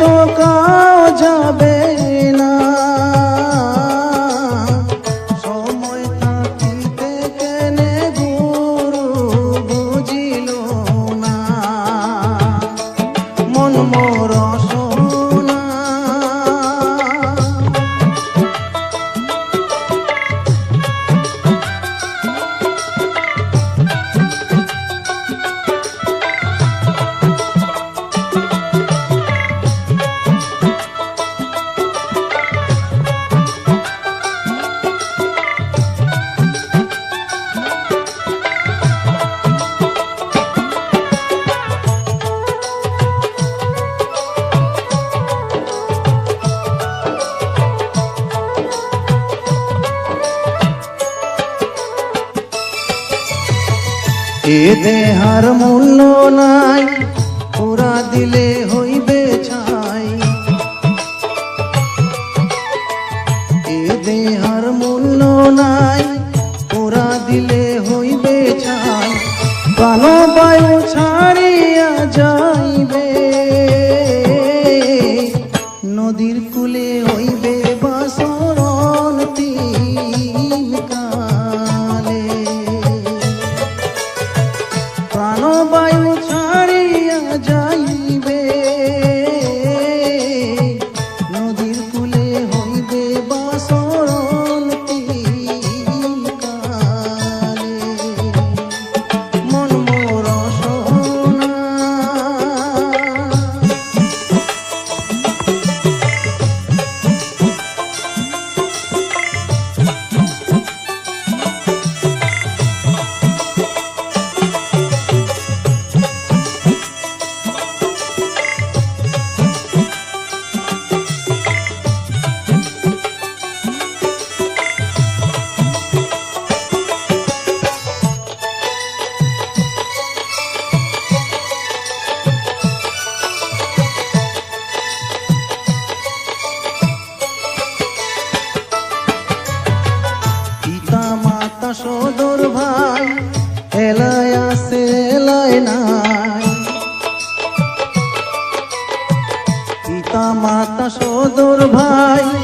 তো কাও যাবে এ হার মূল্য নাই। পুরা দিলে মধুর ভাই।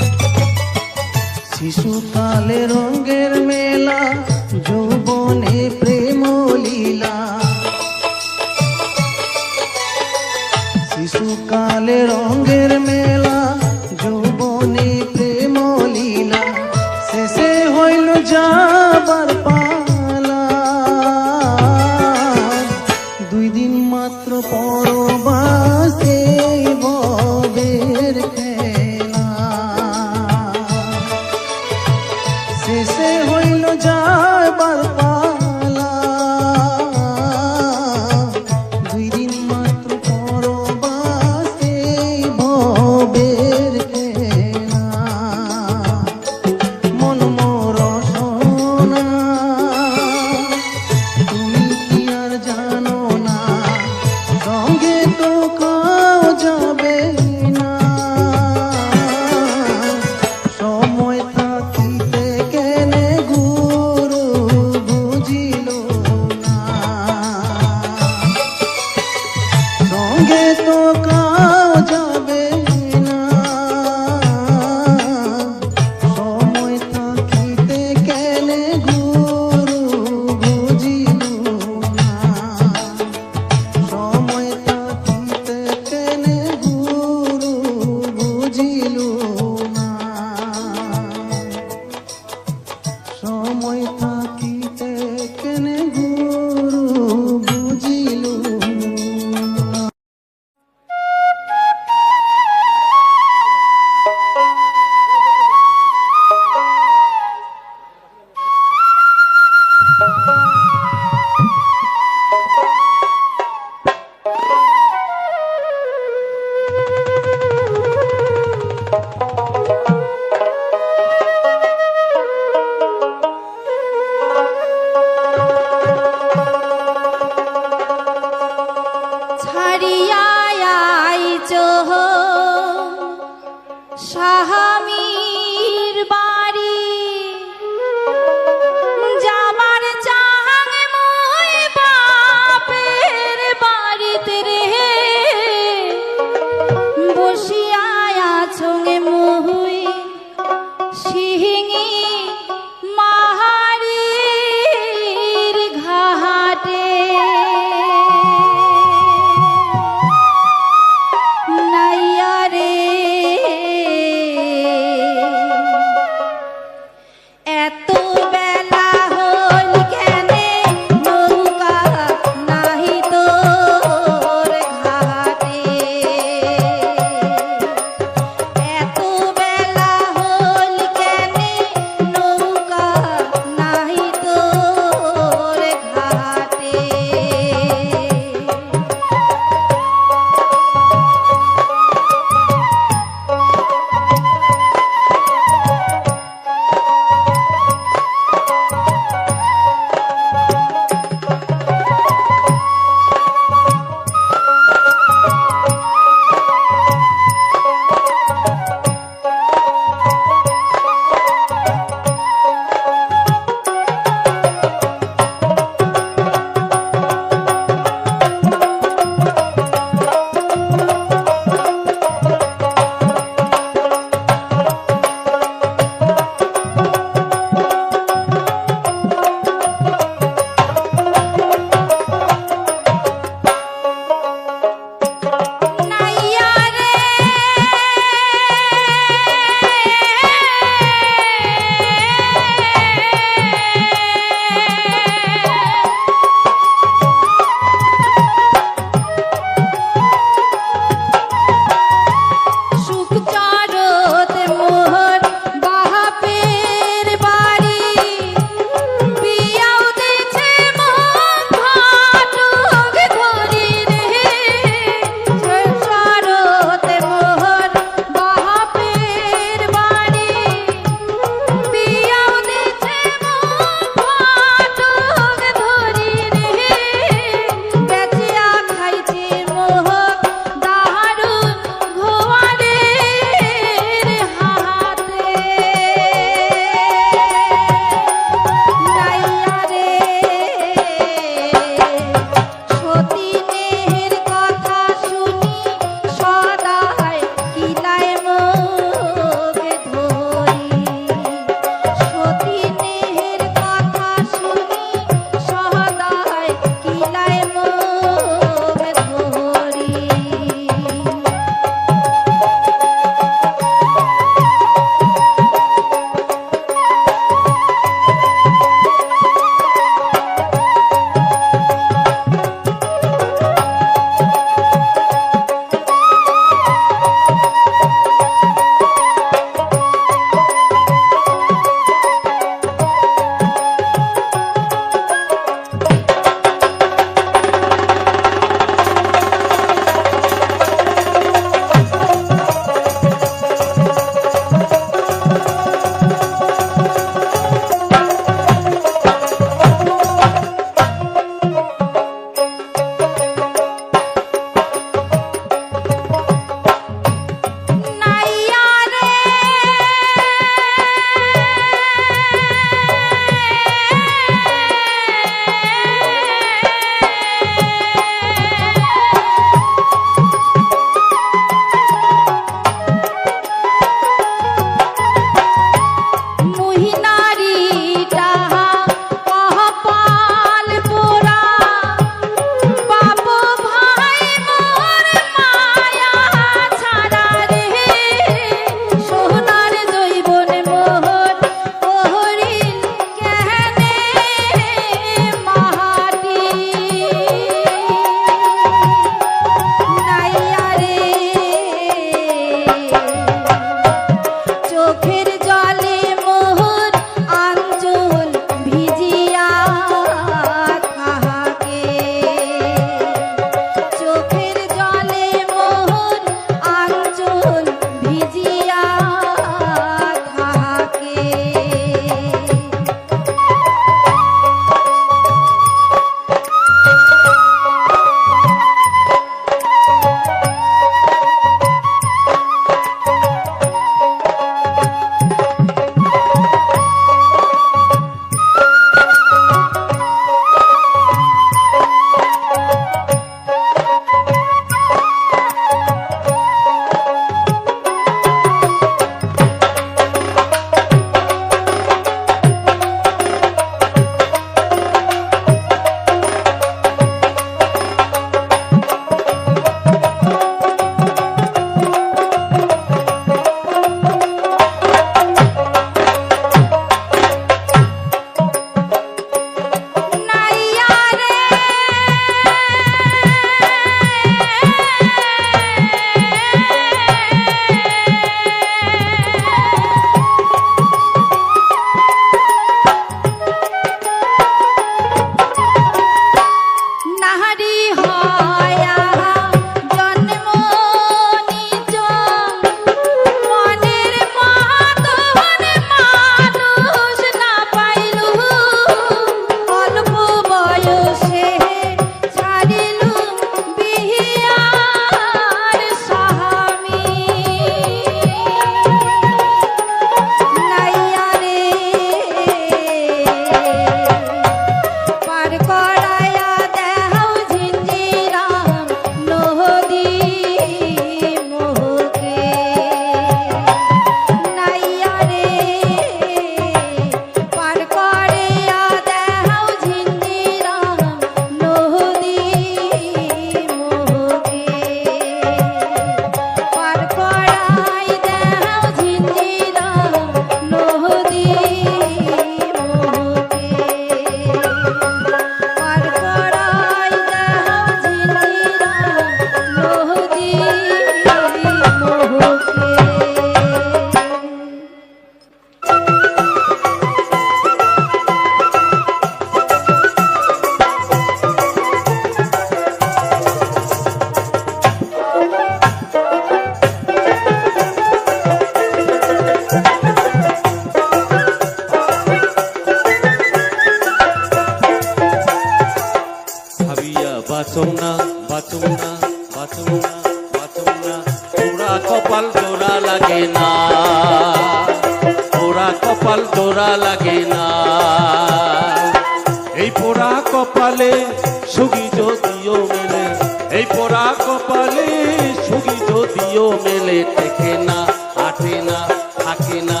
যদিও মেলে টেকে না আটে না, থাকে না,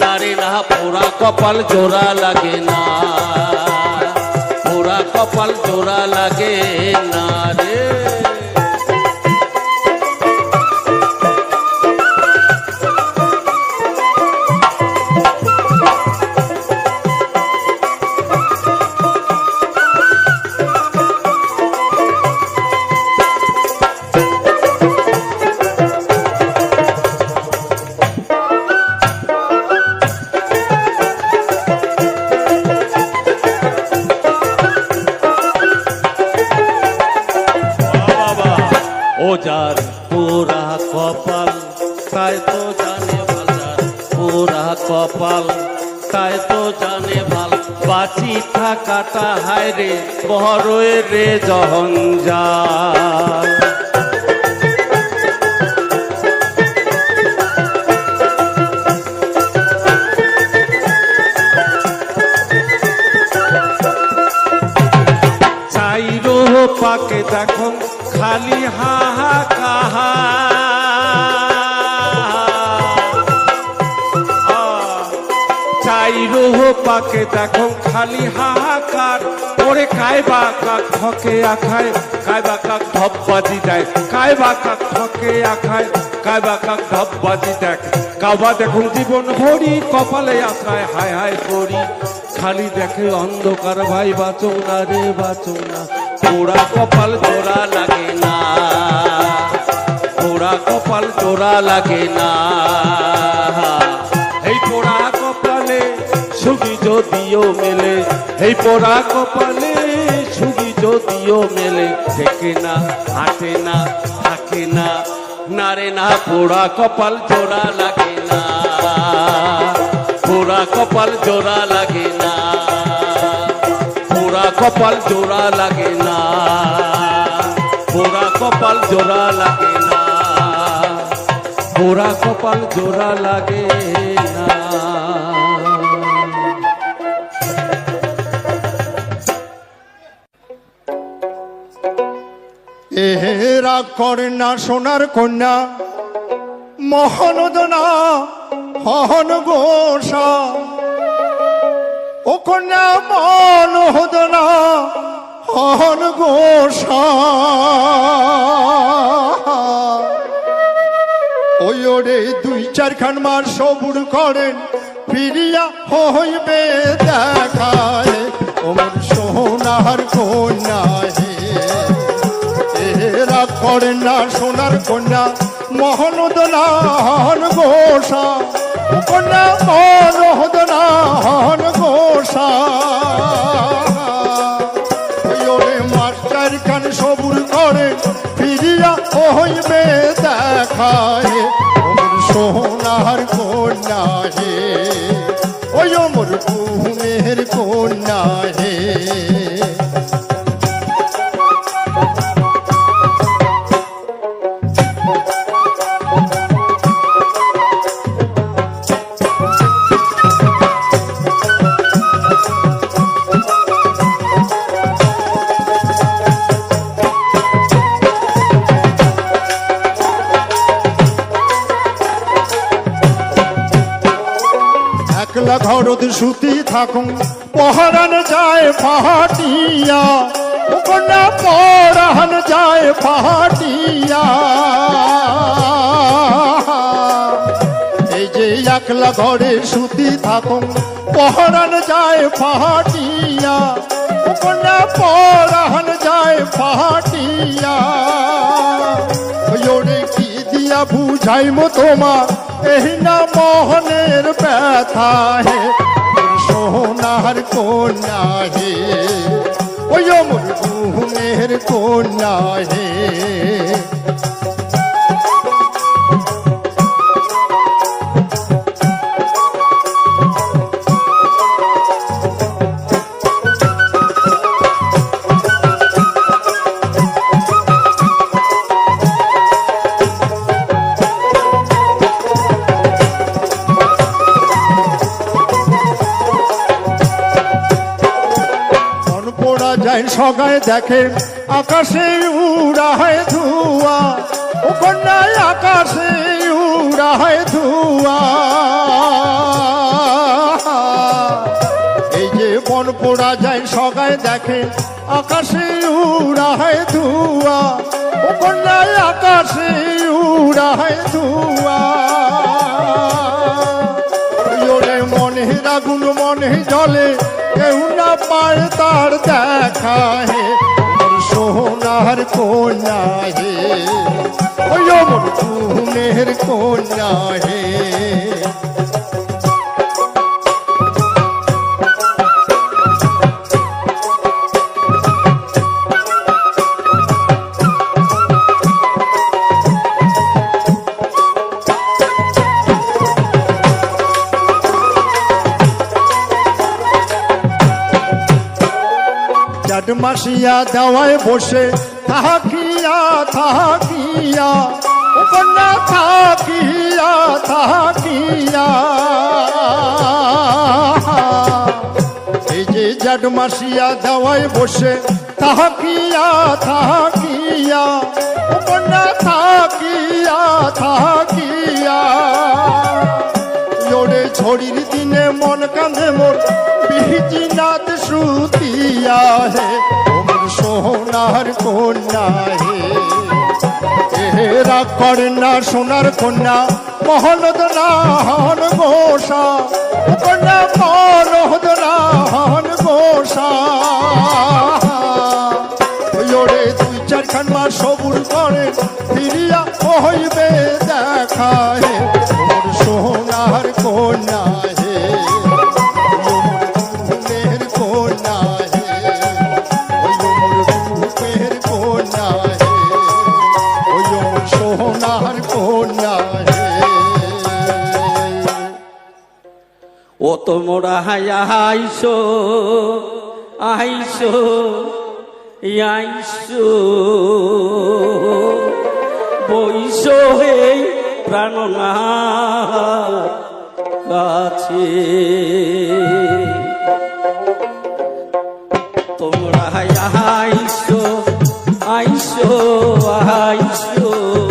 নারে না, পোড়া কপাল জোড়া লাগে না। পোড়া কপাল জোড়া লাগে না রে। তো জানে কপাল, তাই তো জানে ভালো বাঁচি থাকাটা, হায় রে বড়ই রে পাকে দেখুন, খালি হা হা কাহা পাকে দেখুন খালি হাহাকার। ওরে কায়বা কাক ঠকে আখায়, কায়বা কাক ধপবাজি দেয়। কায়বা কাক ঠকে আখায়, কায়বা কাক ধপবাজি দেখ কাবা দেখুন জীবন ভরি কপালে আশ্রায় হায় হায় করি খালি দেখে অন্ধকার ভাই বাঁচো না রে, বাঁচো না। পোড়া কপাল জোড়া লাগে না। পোড়া কপাল জোড়া লাগে না। এই পোড়া কপালে সুগি যদিও মেলে, এই পোড়া কপালে সুগি যদিও মেলে। থেকে না, হাঁটে না, থাকে না নারে না, পোড়া কপাল জোড়া লাগে না। পোড়া কপাল জোড়া লাগে না। পোড়া কপাল জোড়া লাগে না। পোড়া কপাল জোড়া লাগে না। পোড়া কপাল জোড়া লাগে না। এহেরা কন্যা, সোনার কন্যা মহানদনা হন গোসা। ও কন্যা মনহদনা হন গোসা। ওই ওরে দুই চারখান মার সবুর করেন, ফিরিয়া হইবে দেখায়। ওমর সোনার কন্যা হে। এরা করেন না সোনার কন্যা মহনুদনাহন গোসা। কন্যা ওই ওরে মাস্টার কান সবুর করে ফিরিয়া হইবে দেখায়। থাকুন। পহরান যায় ও কন্যা পরান যায় ফাটিয়া এই যে একলা ঘরে সুতি থাকুন, পহরান যায় ও কন্যা পরান যায় ফাটিয়া কি দিয়া বুঝাইমো তোমার এই না মোহনের ব্যথা হে। সোনার কন্যা হে। ওই অমর ঘুমের কন্যা হে। যায় সগায় দেখে, আকাশে উড়ায় ধুয়া। ও কন্যায় আকাশে উড়ায় ধুয়া। এই যে বন পোড়া যায় সগায় দেখে, আকাশে উড়ায় ধুয়া। ও কন্যায় আকাশে উড়ায় ধুয়া। মনে মনে জলে, কেউ না পায় তার দেখা হে। মোর সোনার কন্যা হে। ওই মোর তুনের কন্যা হে। চাটমাসিয়া দেওয়ায় বসে থাকিয়া থাকিয়া কন্যা থাকিয়া থাকিয়া। এই যে জাটমাসিয়া দেওয়ায় বসে থাকিয়া থাকিয়া কন্যা থাকিয়া থাকিয়া। ঝড়ির দিনে মন কাঁধে মোর। বিহিজি নাথ শ্রুতিয়া হে ওমর সোনার কন্যা হে। এরা কন্যা সোনার কন্যা, মহনদ নাহন গোসা। কন্যা মহনদ নাহন গোসা। ওরে দুই চারখান মাস সবুর করে, ফিরিয়া হইবে দেখা হে ওর সোনার কন্যা হে ফুলের কন্যা হে, ওই ওমর ফুলের কন্যা হে, ওই ওমর সোনার কন্যা হে। ও তোমরা আইসো আইসো আইসো বইসো হে প্রাণনা কাছে। তোমরা আইসো আইসো আইসো।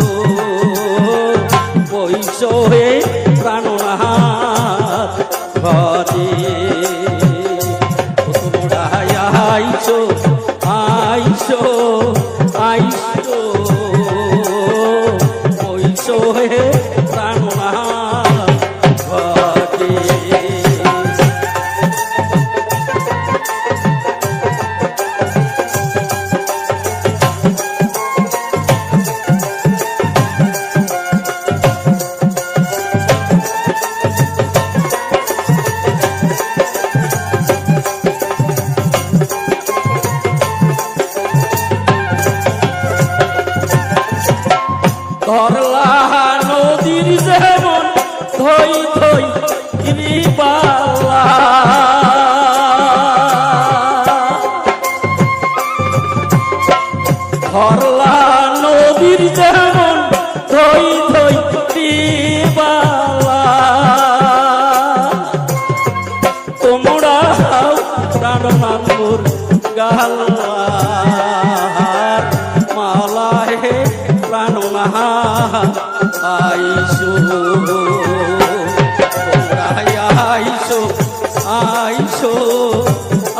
আইসো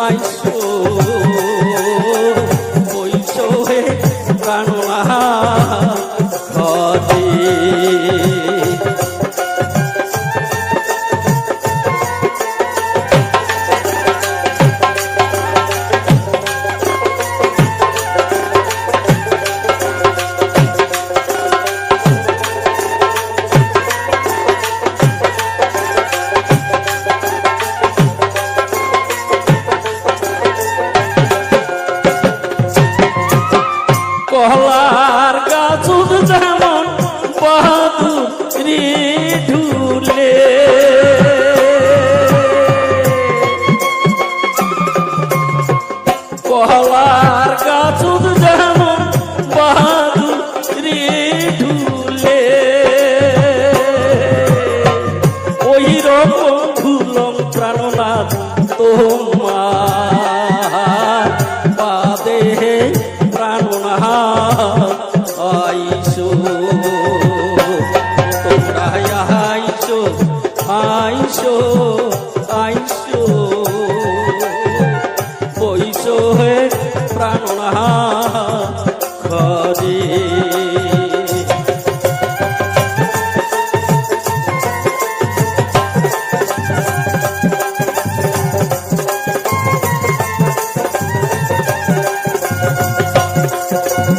আইসো। কহাওয়ার গাছ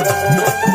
Oh.